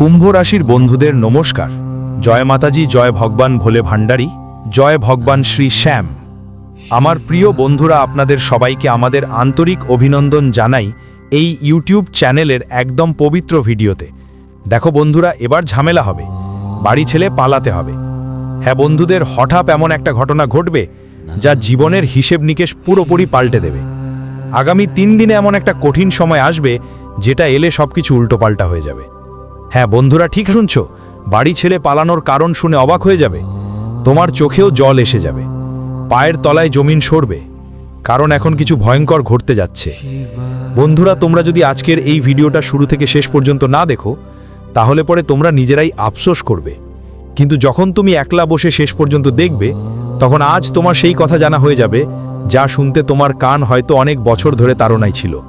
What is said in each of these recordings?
কুম্ভ রাশির বন্ধুদের নমস্কার। জয় মাতাজি, জয় ভগবান ভোলে ভাণ্ডারী, জয় ভগবান শ্রী শ্যাম। আমার প্রিয় বন্ধুরা, আপনাদের সবাইকে আমাদের আন্তরিক অভিনন্দন জানাই এই ইউটিউব চ্যানেলের একদম পবিত্র ভিডিওতে। দেখো বন্ধুরা, এবার ঝামেলা হবে। বাড়ি ছেলে পালাতে হবে। হ্যাঁ বন্ধুদের, হঠাৎ এমন একটা ঘটনা ঘটবে যা জীবনের হিসেব নিকেশ পুরোপুরি পাল্টে দেবে। আগামী তিন দিনে এমন একটা কঠিন সময় আসবে যেটা এলে সবকিছু উল্টোপাল্টা হয়ে যাবে। হ্যাঁ বন্ধুরা ঠিক শুনছ? বাড়ি ছেড়ে পালানোর কারণ শুনে অবাক হয়ে যাবে। তোমার চোখেও জল এসে যাবে। পায়ের তলায় জমিন সরবে। কারণ এখন কিছু ভয়ঙ্কর ঘটতে যাচ্ছে। বন্ধুরা, তোমরা যদি আজকের এই ভিডিওটা শুরু থেকে শেষ পর্যন্ত না দেখো, তাহলে পরে তোমরা নিজেরাই আফসোস করবে। কিন্তু যখন তুমি একলা বসে শেষ পর্যন্ত দেখবে, তখন আজ তোমার সেই কথা জানা হয়ে যাবে, যা শুনতে তোমার কান হয়তো অনেক বছর ধরে তাড়নায় ছিল।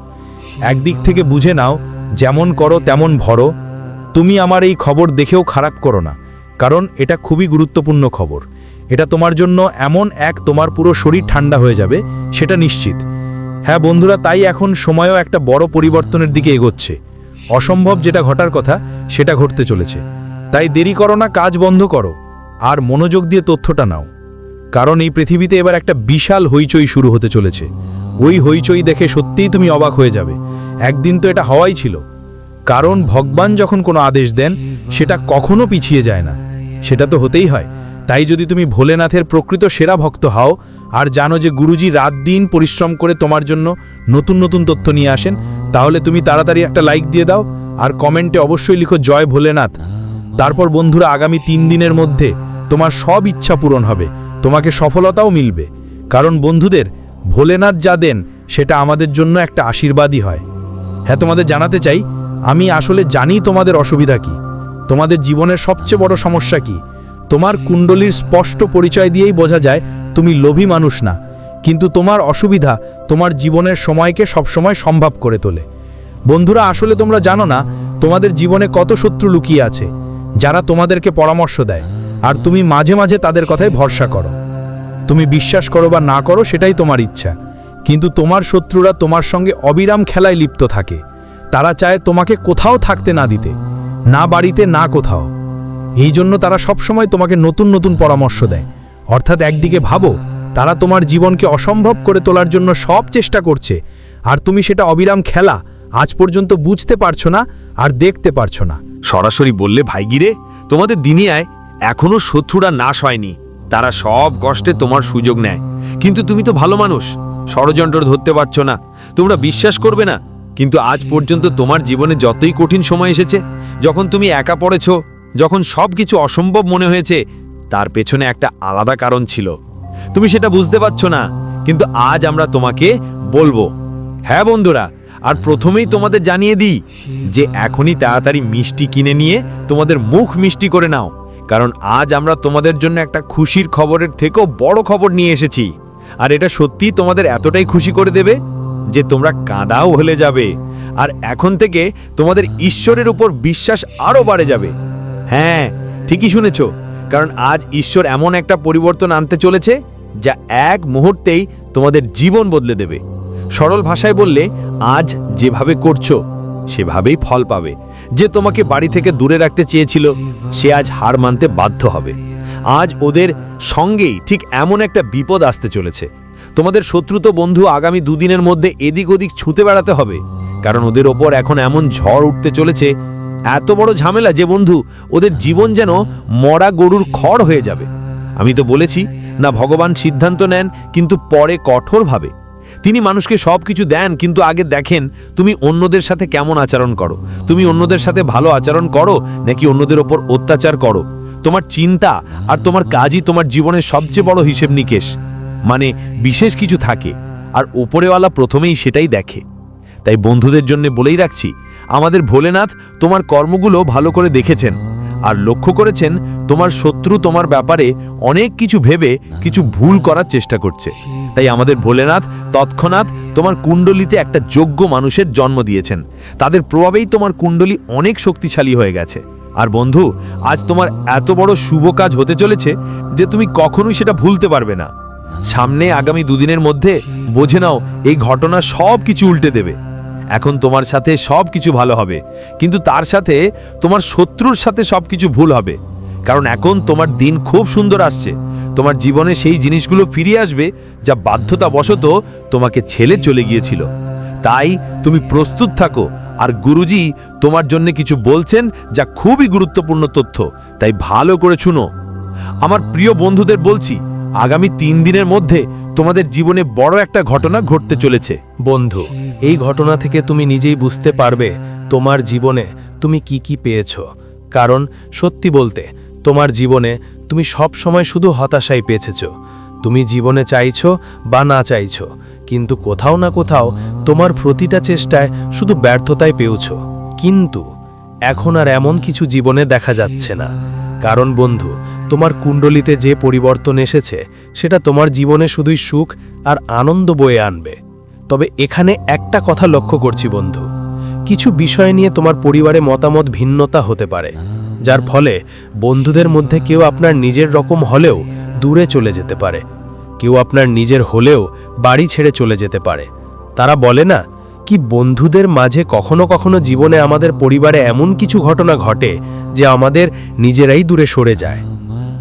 একদিক থেকে বুঝে নাও, যেমন করো তেমন ভরো তুমি আমার এই খবর দেখেও খারাপ করো না, কারণ এটা খুবই গুরুত্বপূর্ণ খবর। এটা তোমার জন্য এমন এক তোমার পুরো শরীর ঠান্ডা হয়ে যাবে, সেটা নিশ্চিত। হ্যাঁ বন্ধুরা, তাই এখন সময়ও একটা বড় পরিবর্তনের দিকে এগোচ্ছে। অসম্ভব যেটা ঘটার কথা, সেটা ঘটতে চলেছে। তাই দেরি করো না, কাজ বন্ধ করো, আর মনোযোগ দিয়ে তথ্যটা নাও। কারণ এই পৃথিবীতে এবার একটা বিশাল হইচই শুরু হতে চলেছে। ওই হইচই দেখে সত্যিই তুমি অবাক হয়ে যাবে। একদিন তো এটা হওয়াই ছিল। কারণ ভগবান যখন কোনো আদেশ দেন, সেটা কখনো পিছিয়ে যায় না। সেটা তো হতেই হয়। তাই যদি তুমি ভোলেনাথের প্রকৃত সেরা ভক্ত হও, আর জানো যে গুরুজি রাত দিন পরিশ্রম করে তোমার জন্য নতুন নতুন তথ্য নিয়ে আসেন, তাহলে তুমি তাড়াতাড়ি একটা লাইক দিয়ে দাও, আর কমেন্টে অবশ্যই লিখো, জয় ভোলেনাথ। তারপর বন্ধুরা, আগামী তিন দিনের মধ্যে তোমার সব ইচ্ছা পূরণ হবে। তোমাকে সফলতাও মিলবে। কারণ বন্ধুদের, ভোলেনাথ যা দেন, সেটা আমাদের জন্য একটা আশীর্বাদই হয়। হ্যাঁ তোমাদের জানাতে চাই আমি আসলে জানি তোমাদের অসুবিধা কি। তোমাদের জীবনের সবচেয়ে বড় সমস্যা কি। তোমার কুণ্ডলীর স্পষ্ট পরিচয় দিয়েই বোঝা যায় তুমি লোভী মানুষ না। কিন্তু তোমার অসুবিধা তোমার জীবনের সময়কে সবসময় সম্ভব করে তোলে। বন্ধুরা, আসলে তোমরা জানো না, তোমাদের জীবনে কত শত্রু লুকিয়ে আছে, যারা তোমাদেরকে পরামর্শ দেয়, আর তুমি মাঝে মাঝে তাদের কথায় ভরসা করো। তুমি বিশ্বাস করো বা না করো, সেটাই তোমার ইচ্ছা। কিন্তু তোমার শত্রুরা তোমার সঙ্গে অবিরাম খেলায় লিপ্ত থাকে। তারা চায় তোমাকে কোথাও থাকতে না দিতে, না বাড়িতে, না কোথাও। এই জন্য তারা সবসময় তোমাকে নতুন নতুন পরামর্শ দেয়। অর্থাৎ একদিকে ভাবো, তারা তোমার জীবনকে অসম্ভব করে তোলার জন্য সব চেষ্টা করছে, আর তুমি সেটা অবিরাম খেলা, আজ পর্যন্ত বুঝতে পারছ না, আর দেখতে পারছ না। সরাসরি বললে ভাইগিরে তোমাদের দিনিয়ায় এখনও শত্রুরা নাশ হয়নি। তারা সব কষ্টে তোমার সুযোগ নেয়। কিন্তু তুমি তো ভালো মানুষ, ষড়যন্ত্র ধরতে পারছ না। তোমরা বিশ্বাস করবে না কিন্তু আজ পর্যন্ত তোমার জীবনে যতই কঠিন সময় এসেছে, যখন তুমি একা পড়েছো, যখন সব কিছু অসম্ভব মনে হয়েছে, তার পেছনে একটা আলাদা কারণ ছিল। তুমি সেটা বুঝতে পারছ না, কিন্তু আজ আমরা তোমাকে বলব। হ্যাঁ বন্ধুরা, আর প্রথমেই তোমাদের জানিয়ে দিই যে এখনই তাড়াতাড়ি মিষ্টি কিনে নিয়ে তোমাদের মুখ মিষ্টি করে নাও, কারণ আজ আমরা তোমাদের জন্য একটা খুশির খবরের থেকেও বড় খবর নিয়ে এসেছি। আর এটা সত্যিই তোমাদের এতটাই খুশি করে দেবে যে তোমরা কাঁদাও হলে যাবে, আর এখন থেকে তোমাদের ঈশ্বরের উপর বিশ্বাস আরও বাড়ে যাবে। হ্যাঁ ঠিকই শুনেছ, কারণ আজ ঈশ্বর এমন একটা পরিবর্তন আনতে চলেছে, যা এক মুহূর্তেই তোমাদের জীবন বদলে দেবে। সরল ভাষায় বললে, আজ যেভাবে করছ, সেভাবেই ফল পাবে। যে তোমাকে বাড়ি থেকে দূরে রাখতে চেয়েছিল, সে আজ হার মানতে বাধ্য হবে। আজ ওদের সঙ্গেই ঠিক এমন একটা বিপদ আসতে চলেছে। তোমাদের শত্রুত বন্ধু আগামী দুদিনের মধ্যে এদিক ওদিক ছুঁতে বেড়াতে হবে। কারণ ওদের ওপর এখন এমন ঝড় উঠতে চলেছে, এত বড় ঝামেলা যে বন্ধু, ওদের জীবন যেন মরা গরুর খড় হয়ে যাবে। আমি তো বলেছি, না ভগবান সিদ্ধান্ত নেন, কিন্তু পরে কঠোরভাবে। তিনি মানুষকে সব কিছু দেন, কিন্তু আগে দেখেন, তুমি অন্যদের সাথে কেমন আচরণ করো? তুমি অন্যদের সাথে ভালো আচরণ করো, নাকি অন্যদের ওপর অত্যাচার করো? তোমার চিন্তা আর তোমার কাজই তোমার জীবনের সবচেয়ে বড় হিসেব নিকেশ। মানে বিশেষ কিছু থাকে, আর ওপরেওয়ালা প্রথমেই সেটাই দেখে। তাই বন্ধুদের জন্য বলেই রাখছি, আমাদের ভোলেনাথ তোমার কর্মগুলো ভালো করে দেখেছেন, আর লক্ষ্য করেছেন তোমার শত্রু তোমার ব্যাপারে অনেক কিছু ভেবে কিছু ভুল করার চেষ্টা করছে। তাই আমাদের ভোলেনাথ তৎক্ষণাৎ তোমার কুণ্ডলিতে একটা যোগ্য মানুষের জন্ম দিয়েছেন। তাদের প্রভাবেই তোমার কুণ্ডলী অনেক শক্তিশালী হয়ে গেছে। আর বন্ধু, আজ তোমার এত বড় শুভ কাজ হতে চলেছে যে তুমি কখনোই সেটা ভুলতে পারবে না। সামনে আগামী দুদিনের মধ্যে বোঝে নাও, এই ঘটনা সব কিছু উল্টে দেবে। এখন তোমার সাথে সব কিছু ভালো হবে, কিন্তু তার সাথে তোমার শত্রুর সাথে সব কিছু ভুল হবে। কারণ এখন তোমার দিন খুব সুন্দর আসছে। তোমার জীবনে সেই জিনিসগুলো ফিরে আসবে যা বাধ্যতাবশত তোমাকে ছেলে চলে গিয়েছিল। তাই তুমি প্রস্তুত থাকো, আর গুরুজি তোমার জন্য কিছু বলছেন যা খুবই গুরুত্বপূর্ণ তথ্য, তাই ভালো করে শুনো। আমার প্রিয় বন্ধুদের বলছি আগামী তিন দিনের মধ্যে তোমাদের জীবনে বড় একটা ঘটনা ঘটতে চলেছে। বন্ধু, এই ঘটনা থেকে তুমি নিজেই বুঝতে পারবে তোমার জীবনে তুমি কি কি পেয়েছ। কারণ, সত্যি বলতে, তোমার জীবনে তুমি সব সময় শুধু হতাশাই পেয়েছেছ তুমি জীবনে চাইছো বা না চাইছো, কিন্তু কোথাও না কোথাও তোমার প্রতিটা চেষ্টায় শুধু ব্যর্থতায় পেয়েছ। কিন্তু, এখন আর এমন কিছু জীবনে দেখা যাচ্ছে না। কারণ, বন্ধু তোমার কুণ্ডলিতে যে পরিবর্তন এসেছে, সেটা তোমার জীবনে শুধুই সুখ আর আনন্দ বয়ে আনবে। তবে এখানে একটা কথা লক্ষ্য করছি বন্ধু। কিছু বিষয় নিয়ে তোমার পরিবারে মতামত ভিন্নতা হতে পারে, যার ফলে বন্ধুদের মধ্যে কেউ আপনার নিজের রকম হলেও দূরে চলে যেতে পারে। কেউ আপনার নিজের হলেও বাড়ি ছেড়ে চলে যেতে পারে। তারা বলে না, কি বন্ধুদের মাঝে কখনো কখনো জীবনে আমাদের পরিবারে এমন কিছু ঘটনা ঘটে যে আমাদের নিজেরাই দূরে সরে যায়?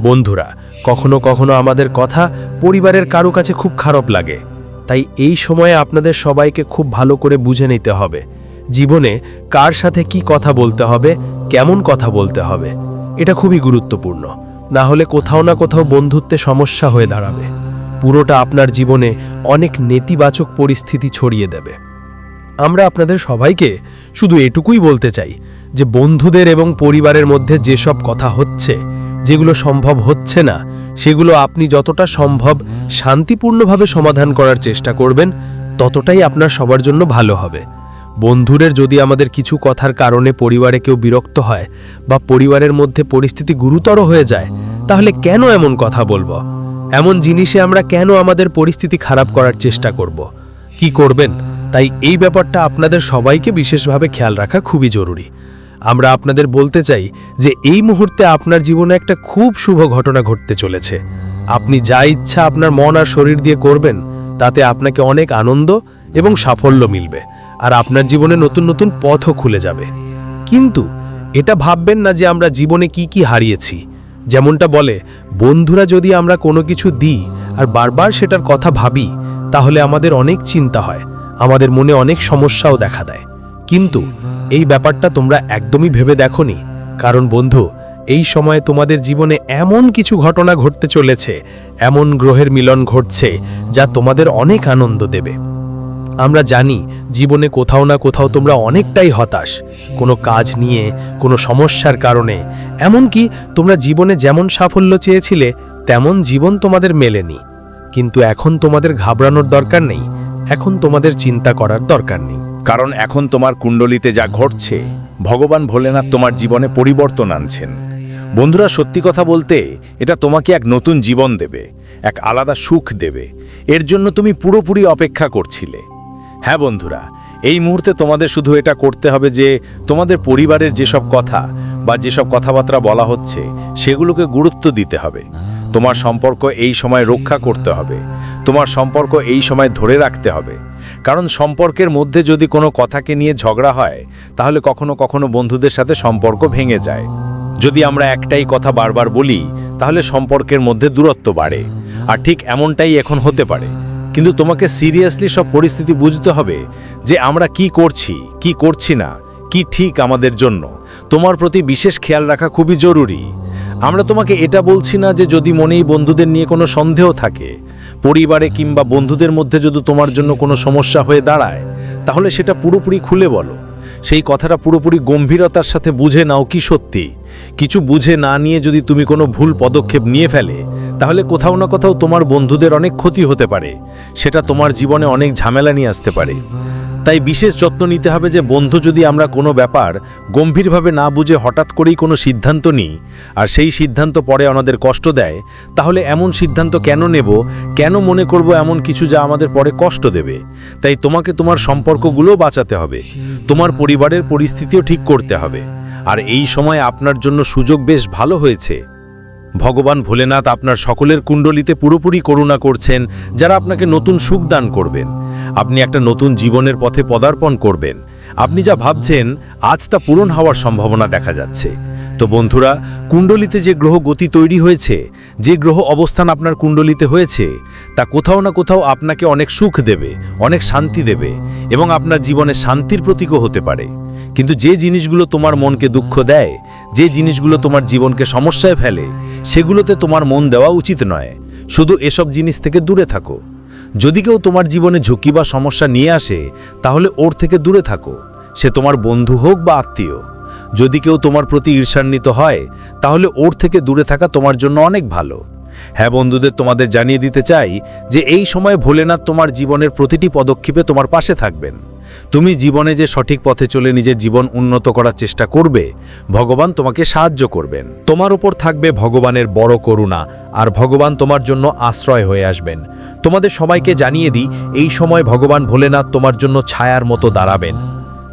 বন্ধুরা, কখনো কখনো আমাদের কথা পরিবারের কারও কাছে খুব খারাপ লাগে। তাই এই সময়ে আপনাদের সবাইকে খুব ভালো করে বুঝে নিতে হবে। জীবনে কার সাথে কি কথা বলতে হবে, কেমন কথা বলতে হবে, এটা খুবই গুরুত্বপূর্ণ। না হলে কোথাও না কোথাও বন্ধুত্বে সমস্যা হয়ে দাঁড়াবে। পুরোটা আপনার জীবনে অনেক নেতিবাচক পরিস্থিতি ছড়িয়ে দেবে। আমরা আপনাদের সবাইকে শুধু এটুকুই বলতে চাই যে বন্ধুদের এবং পরিবারের মধ্যে যেসব কথা হচ্ছে যেগুলো সম্ভব হচ্ছে না, সেগুলো আপনি যতটা সম্ভব শান্তিপূর্ণভাবে সমাধান করার চেষ্টা করবেন, ততটাই আপনার সবার জন্য ভালো হবে। বন্ধুদের যদি আমাদের কিছু কথার কারণে পরিবারে কেউ বিরক্ত হয় বা পরিবারের মধ্যে পরিস্থিতি গুরুতর হয়ে যায়, তাহলে কেন এমন কথা বলব? এমন জিনিসে আমরা কেন আমাদের পরিস্থিতি খারাপ করার চেষ্টা করব? কি করবেন? তাই এই ব্যাপারটা আপনাদের সবাইকে বিশেষভাবে খেয়াল রাখা খুবই জরুরি। আমরা আপনাদের বলতে চাই যে এই মুহূর্তে আপনার জীবনে একটা খুব শুভ ঘটনা ঘটতে চলেছে। আপনি যা ইচ্ছা আপনার মন আর শরীর দিয়ে করবেন, তাতে আপনাকে অনেক আনন্দ এবং সাফল্য মিলবে আর আপনার জীবনে নতুন নতুন পথও খুলে যাবে। কিন্তু এটা ভাববেন না যে আমরা জীবনে কি কি হারিয়েছি। যেমনটা বলে, বন্ধুরা যদি আমরা কোনো কিছু দিই আর বারবার সেটার কথা ভাবি, তাহলে আমাদের অনেক চিন্তা হয়, আমাদের মনে অনেক সমস্যাও দেখা দেয়। কিন্তু এই ব্যাপারটা তোমরা একদমই ভেবে দেখোনি। কারণ বন্ধু, এই সময়ে তোমাদের জীবনে এমন কিছু ঘটনা ঘটতে চলেছে, এমন গ্রহের মিলন ঘটছে, যা তোমাদের অনেক আনন্দ দেবে। আমরা জানি, জীবনে কোথাও না কোথাও তোমরা অনেকটাই হতাশ। কোনো কাজ নিয়ে, কোনো সমস্যার কারণে। এমনকি তোমরা জীবনে যেমন সাফল্য চেয়েছিলে, তেমন জীবন তোমাদের মেলেনি। কিন্তু এখন তোমাদের ঘাবড়ানোর দরকার নেই। এখন তোমাদের চিন্তা করার দরকার নেই। কারণ এখন তোমার কুণ্ডলিতে যা ঘটছে, ভগবান ভোলেনাথ তোমার জীবনে পরিবর্তন আনছেন। বন্ধুরা, সত্যি কথা বলতে, এটা তোমাকে এক নতুন জীবন দেবে, এক আলাদা সুখ দেবে। এর জন্য তুমি পুরোপুরি অপেক্ষা করছিলে। হ্যাঁ বন্ধুরা, এই মুহূর্তে তোমাদের শুধু এটা করতে হবে যে, তোমাদের পরিবারের যেসব কথা বা যেসব কথাবার্তা বলা হচ্ছে, সেগুলোকে গুরুত্ব দিতে হবে। তোমার সম্পর্ক এই সময় রক্ষা করতে হবে। তোমার সম্পর্ক এই সময় ধরে রাখতে হবে। কারণ সম্পর্কের মধ্যে যদি কোনো কথাকে নিয়ে ঝগড়া হয়, তাহলে কখনো কখনো বন্ধুদের সাথে সম্পর্ক ভেঙে যায়। যদি আমরা একটাই কথা বারবার বলি, তাহলে সম্পর্কের মধ্যে দূরত্ব বাড়ে, আর ঠিক এমনটাই এখন হতে পারে। কিন্তু তোমাকে সিরিয়াসলি সব পরিস্থিতি বুঝতে হবে যে আমরা কি করছি কি করছি না, কি ঠিক আমাদের জন্য। তোমার প্রতি বিশেষ খেয়াল রাখা খুবই জরুরি। আমরা তোমাকে এটা বলছি না যে যদি মনেই বন্ধুদের নিয়ে কোনো সন্দেহ থাকে পরিবারে কিংবা বন্ধুদের মধ্যে যদি তোমার জন্য কোনো সমস্যা হয়ে দাঁড়ায়, তাহলে সেটা পুরোপুরি খুলে বলো। সেই কথাটা পুরোপুরি গম্ভীরতার সাথে বুঝে নাও কি সত্যি। কিছু বুঝে না নিয়ে যদি তুমি কোনো ভুল পদক্ষেপ নিয়ে ফেলে, তাহলে কোথাও না কোথাও তোমার বন্ধুদের অনেক ক্ষতি হতে পারে। সেটা তোমার জীবনে অনেক ঝামেলা নিয়ে আসতে পারে। তাই বিশেষ যত্ন নিতে হবে যে বন্ধু যদি আমরা কোনো ব্যাপার গম্ভীরভাবে না বুঝে হঠাৎ করেই কোনো সিদ্ধান্ত নিই, আর সেই সিদ্ধান্ত পরে আমাদের কষ্ট দেয়, তাহলে এমন সিদ্ধান্ত কেন নেব, কেন মনে করব এমন কিছু যা আমাদের পরে কষ্ট দেবে? তাই তোমাকে তোমার সম্পর্কগুলো বাঁচাতে হবে, তোমার পরিবারের পরিস্থিতিও ঠিক করতে হবে। আর এই সময় আপনার জন্য সুযোগ বেশ ভালো হয়েছে। ভগবান ভোলেনাথ আপনার সকলের কুণ্ডলিতে পুরোপুরি করুণা করছেন, যারা আপনাকে নতুন সুখ দান করবেন। আপনি একটা নতুন জীবনের পথে পদার্পণ করবেন। আপনি যা ভাবছেন, আজ তা পূরণ হওয়ার সম্ভাবনা দেখা যাচ্ছে। তো বন্ধুরা, কুণ্ডলিতে যে গ্রহ গতি তৈরি হয়েছে, যে গ্রহ অবস্থান আপনার কুণ্ডলিতে হয়েছে, তা কোথাও না কোথাও আপনাকে অনেক সুখ দেবে, অনেক শান্তি দেবে এবং আপনার জীবনে শান্তির প্রতীকও হতে পারে। কিন্তু যে জিনিসগুলো তোমার মনকে দুঃখ দেয়, যে জিনিসগুলো তোমার জীবনকে সমস্যায় ফেলে, সেগুলোতে তোমার মন দেওয়া উচিত নয়। শুধু এসব জিনিস থেকে দূরে থাকো। যদি কেউ তোমার জীবনে ঝুঁকি বা সমস্যা নিয়ে আসে, তাহলে ওর থেকে দূরে থাকো। সে তোমার বন্ধু হোক বা আত্মীয়। যদি কেউ তোমার প্রতি ঈর্ষান্বিত হয়, তাহলে ওর থেকে দূরে থাকা তোমার জন্য অনেক ভালো। হ্যাঁ বন্ধুদের, তোমাদের জানিয়ে দিতে চাই যে এই সময় ভোলেনাথ তোমার জীবনের প্রতিটি পদক্ষেপে তোমার পাশে থাকবেন। তুমি জীবনে যে সঠিক পথে চলে নিজের জীবন উন্নত করার চেষ্টা করবে, ভগবান তোমাকে সাহায্য করবেন। তোমার উপর থাকবে ভগবানের বড় করুণা, আর ভগবান তোমার জন্য আশ্রয় হয়ে আসবেন। তোমাদের সবাইকে জানিয়ে দিই, এই সময় ভগবান ভোলেনাথ তোমার জন্য ছায়ার মতো দাঁড়াবেন।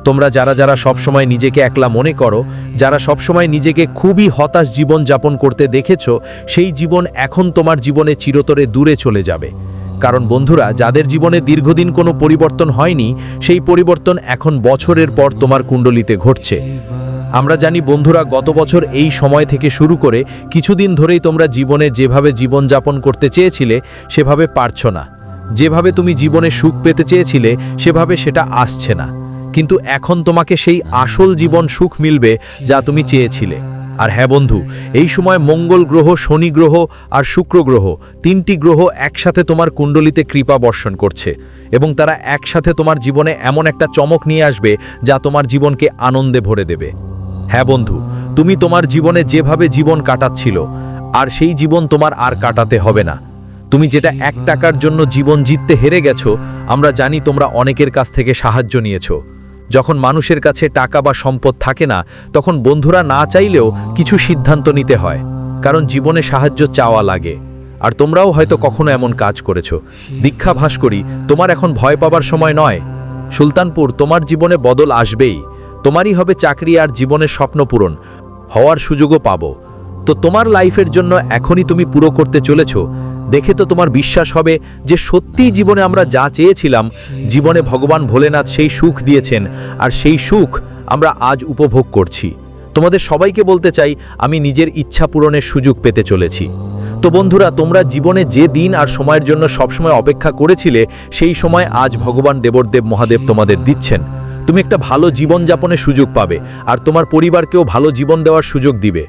তোমরা যারা যারা সবসময় নিজেকে একলা মনে করো, যারা সবসময় নিজেকে খুবই হতাশ জীবন যাপন করতে দেখেছ, সেই জীবন এখন তোমার জীবনে চিরতরে দূরে চলে যাবে। কারণ বন্ধুরা, যাদের জীবনে দীর্ঘদিন কোনো পরিবর্তন হয়নি, সেই পরিবর্তন এখন বছরের পর তোমার কুণ্ডলিতে ঘটছে। আমরা জানি বন্ধুরা গত বছর এই সময় থেকে শুরু করে কিছুদিন ধরেই তোমরা জীবনে যেভাবে জীবন যাপন করতে চেয়েছিলে, সেভাবে পারছ না। যেভাবে তুমি জীবনে সুখ পেতে চেয়েছিলে, সেভাবে সেটা আসছে না। কিন্তু এখন তোমাকে সেই আসল জীবন সুখ মিলবে যা তুমি চেয়েছিলে। আর হ্যাঁ বন্ধু, এই সময় মঙ্গল গ্রহ, শনি গ্রহ আর শুক্র গ্রহ তিনটি গ্রহ একসাথে তোমার কুণ্ডলিতে কৃপা বর্ষণ করছে এবং তারা একসাথে তোমার জীবনে এমন একটা চমক নিয়ে আসবে যা তোমার জীবনকে আনন্দে ভরে দেবে। হ্যাঁ বন্ধু, তুমি তোমার জীবনে যেভাবে জীবন কাটাচ্ছিল, আর সেই জীবন তোমার আর কাটাতে হবে না। তুমি যেটা এক টাকার জন্য জীবন জিততে হেরে গেছো, আমরা জানি তোমরা অনেকের কাছ থেকে সাহায্য নিয়েছো। যখন মানুষের কাছে টাকা বা সম্পদ থাকে না, তখন বন্ধুরা না চাইলেও কিছু সিদ্ধান্ত নিতে হয়, কারণ জীবনে সাহায্য চাওয়া লাগে। আর তোমরাও হয়তো কখনো এমন কাজ করেছ। দীক্ষা ভাস করি, তোমার এখন ভয় পাবার সময় নয়। সুলতানপুর, তোমার জীবনে বদল আসবেই। তোমারই হবে চাকরি আর জীবনের স্বপ্ন পূরণ, হওয়ার সুযোগও পাবো। তো তোমার লাইফের জন্য এখনই তুমি পুরো করতে চলেছো। দেখে তো তোমার বিশ্বাস হবে যে সত্যিই জীবনে আমরা যা চেয়েছিলাম, জীবনে ভগবান ভোলেনাথ সেই সুখ দিয়েছেন, আর সেই সুখ আমরা আজ উপভোগ করছি। তোমাদের সবাইকে বলতে চাই, আমি নিজের ইচ্ছা পূরণের সুযোগ পেতে চলেছি। তো বন্ধুরা, তোমরা জীবনে যে দিন আর সময়ের জন্য সবসময় অপেক্ষা করেছিলে, সেই সময় আজ ভগবান দেবরদেব মহাদেব তোমাদের দিচ্ছেন। তুমি একটা ভালো জীবন যাপনের সুযোগ পাবে, আর তোমার পরিবারকেও ভালো জীবন দেওয়ার সুযোগ দিবে।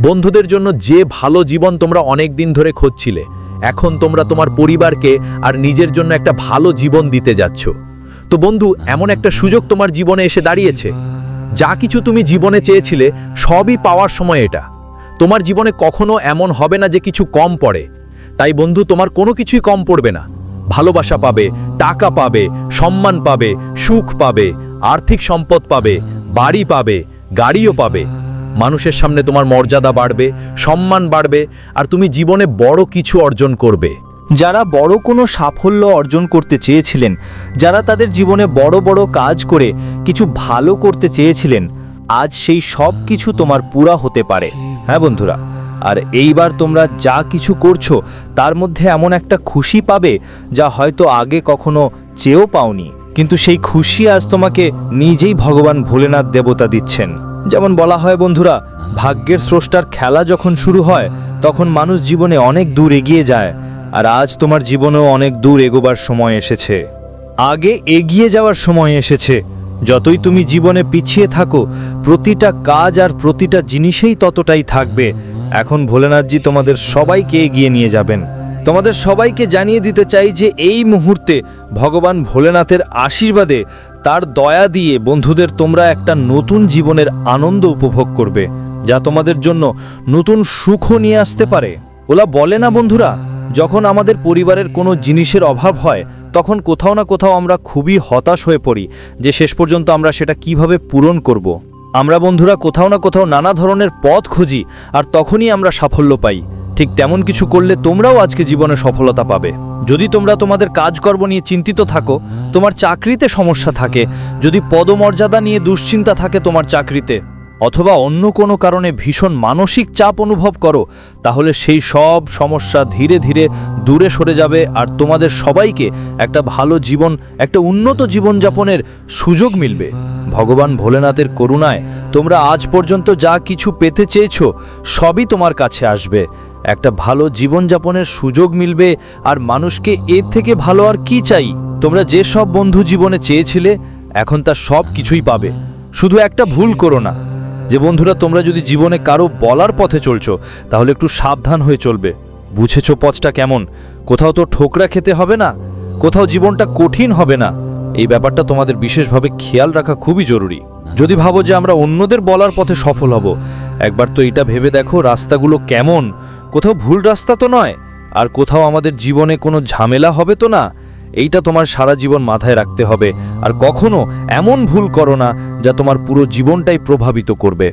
বন্ধুদের জন্য যে ভালো জীবন তোমরা অনেক দিন ধরে খুঁজছিলে, এখন তোমরা তোমার পরিবারকে আর নিজের জন্য একটা ভালো জীবন দিতে যাচ্ছ। তো বন্ধু, এমন একটা সুযোগ তোমার জীবনে এসে দাঁড়িয়েছে। যা কিছু তুমি জীবনে চেয়েছিলে, সবই পাওয়ার সময় এটা। তোমার জীবনে কখনো এমন হবে না যে কিছু কম পড়ে। তাই বন্ধু, তোমার কোনো কিছুই কম পড়বে না। ভালোবাসা পাবে, টাকা পাবে, সম্মান পাবে, সুখ পাবে আর্থিক সম্পদ পাবে বাড়ি পাবে গাড়িও পাবে। মানুষের সামনে তোমার মর্যাদা বাড়বে সম্মান বাড়বে আর তুমি জীবনে বড় কিছু অর্জন করবে। যারা বড় কোনো সাফল্য অর্জন করতে চেয়েছিলেন যারা তাদের জীবনে বড় বড় কাজ করে কিছু ভালো করতে চেয়েছিলেন আজ সেই সব কিছু তোমার পুরা হতে পারে। হ্যাঁ বন্ধুরা আর এইবার তোমরা যা কিছু করছ তার মধ্যে এমন একটা খুশি পাবে যা হয়তো আগে কখনো চেয়েও পাওনি। কিন্তু সেই খুশি আজ তোমাকে নিজেই ভগবান ভোলেনাথ দেবতা দিচ্ছেন। যেমন বলা হয়, বন্ধুরা, ভাগ্যের স্রষ্টার খেলা যখন শুরু হয়, তখন মানুষ জীবনে অনেক দূর এগিয়ে যায়, আর আজ তোমার জীবনেও অনেক দূর এগোবার সময় এসেছে। আগে এগিয়ে যাওয়ার সময় এসেছে। যতই তুমি জীবনে পিছিয়ে থাকো, প্রতিটা কাজ আর প্রতিটা জিনিসেই ততটাই থাকবে। এখন ভোলেনাথজি তোমাদের সবাইকে এগিয়ে নিয়ে যাবেন। তোমাদের সবাইকে জানিয়ে দিতে চাই যে এই মুহূর্তে ভগবান ভোলেনাথের আশীর্বাদে তার দয়া দিয়ে বন্ধুদের তোমরা একটা নতুন জীবনের আনন্দ উপভোগ করবে, যা তোমাদের জন্য নতুন সুখও নিয়ে আসতে পারে ওলা বলে না বন্ধুরা, যখন আমাদের পরিবারের কোনো জিনিসের অভাব হয়, তখন কোথাও না কোথাও আমরা খুবই হতাশ হয়ে পড়ি যে শেষ পর্যন্ত আমরা সেটা কীভাবে পূরণ করব। আমরা বন্ধুরা কোথাও না কোথাও নানা ধরনের পথ খুঁজি আর তখনই আমরা সাফল্য পাই। ঠিক তেমন কিছু করলে তোমরাও আজকে জীবনে সফলতা পাবে। যদি তোমরা তোমাদের কাজকর্ম নিয়ে চিন্তিত থাকো, তোমার চাকরিতে সমস্যা থাকে, যদি পদমর্যাদা নিয়ে দুশ্চিন্তা থাকে তোমার চাকরিতে অথবা অন্য কোনো কারণে ভীষণ মানসিক চাপ অনুভব করো, তাহলে সেই সব সমস্যা ধীরে ধীরে দূরে সরে যাবে আর তোমাদের সবাইকে একটা ভালো জীবন, একটা উন্নত জীবনযাপনের সুযোগ মিলবে। ভগবান ভোলেনাথের করুণায় তোমরা আজ পর্যন্ত যা কিছু পেতে চেয়েছো, সবই তোমার কাছে আসবে। একটা ভালো জীবনযাপনের সুযোগ মিলবে আর মানুষকে এর থেকে ভালো আর কি চাই? তোমরা যে সব বন্ধু জীবনে চেয়েছিলে, এখন তা সব কিছুই পাবে। শুধু একটা ভুল করো না। যে বন্ধুরা, তোমরা যদি জীবনে কারও বলার পথে চলছো, তাহলে একটু সাবধান হয়ে চলবে। বুঝেছ পথটা কেমন? কোথাও তো ঠোকরা খেতে হবে না, কোথাও জীবনটা কঠিন হবে না। এই ব্যাপারটা তোমাদের বিশেষভাবে খেয়াল রাখা খুবই জরুরি। যদি ভাবো যে আমরা অন্যদের বলার পথে সফল হব, একবার তো এটা ভেবে দেখো রাস্তাগুলো কেমন। কোথাও ভুল রাস্তা তো নয়, আর কোথাও আমাদের জীবনে কোনো ঝামেলা হবে তো না। এইটা তোমার সারা জীবন মাথায় রাখতে হবে। আর কখনো এমন ভুল করো না যা তোমার পুরো জীবনটাই প্রভাবিত করবে।